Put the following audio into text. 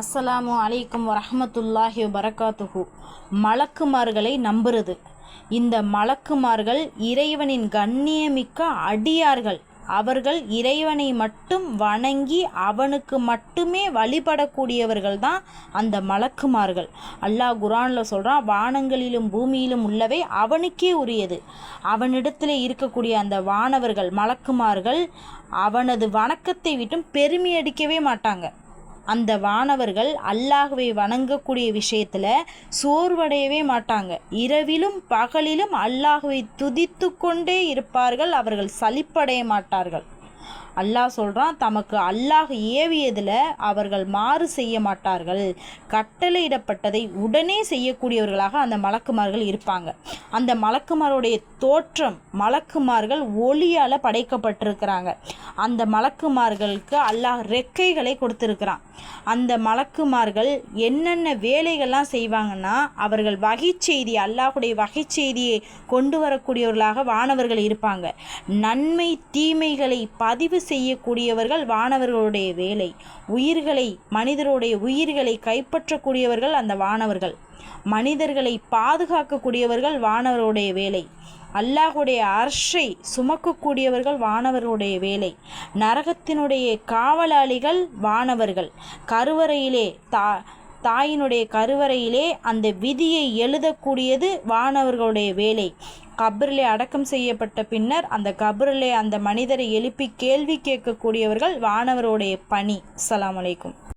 அஸ்ஸலாமு அலைக்கும் வரஹ்மத்துல்லாஹி வரகாத்துஹு மலக்குமார்களை நம்புறது. இந்த மலக்குமார்கள் இறைவனின் கண்ணியமிக்க அடியார்கள். அவர்கள் இறைவனை மட்டும் வணங்கி அவனுக்கு மட்டுமே வழிபடக்கூடியவர்கள் தான் அந்த மலக்குமார்கள். அல்லாஹ் குரானில் சொல்கிறான் வானங்களிலும் பூமியிலும் உள்ளவை அவனுக்கே உரியது. அவனிடத்தில் இருக்கக்கூடிய அந்த வானவர்கள் மலக்குமார்கள் அவனது வணக்கத்தை விட்டும் பெருமை அடிக்கவே மாட்டாங்க. அந்த வானவர்கள் அல்லாஹுவை வணங்கக்கூடிய விஷயத்தில் சோர்வடையவே மாட்டாங்க. இரவிலும் பகலிலும் அல்லாஹுவை துதித்து கொண்டே இருப்பார்கள் அவர்கள் சலிப்படைய மாட்டார்கள். அல்லாஹ் சொல்கிறான் தமக்கு அல்லாஹ் ஏவியதில் அவர்கள் மாறு செய்ய மாட்டார்கள். கட்டளையிடப்பட்டதை உடனே செய்யக்கூடியவர்களாக அந்த மலக்குமார்கள் இருப்பாங்க. அந்த மலக்குமாருடைய தோற்றம் மலக்குமார்கள் ஒளியால் படைக்கப்பட்டிருக்கிறாங்க. அந்த மலக்குமார்களுக்கு அல்லாஹ் ரெக்கைகளை கொடுத்துருக்கிறான். அந்த மலக்குமார்கள் என்னென்ன வேலைகள்லாம் செய்வாங்கன்னா அவர்கள் வகை செய்தி அல்லாஹுடைய வகை செய்தியை கொண்டு வரக்கூடியவர்களாக வானவர்கள் இருப்பாங்க. நன்மை தீமைகளை பதிவு செய்யக்கூடியவர்கள் வானவர்களுடைய வேலை. உயிர்களை மனிதருடைய உயிர்களை கைப்பற்றக்கூடியவர்கள் அந்த வானவர்கள். மனிதர்களை பாதுகாக்கக்கூடியவர்கள் வானவருடைய வேலை. அல்லாஹுடைய அர்ஷை சுமக்கக்கூடியவர்கள் வானவர்களுடைய வேலை. நரகத்தினுடைய காவலாளிகள் வானவர்கள். கருவறையிலே தா தாயினுடைய கருவறையிலே அந்த விதியை எழுதக்கூடியது வானவர்களுடைய வேலை. கபரிலே அடக்கம் செய்யப்பட்ட பின்னர் அந்த கபரிலே அந்த மனிதரை எழுப்பி கேள்வி கேட்கக்கூடியவர்கள் வானவருடைய பணி. அலாம் அலைக்கும்.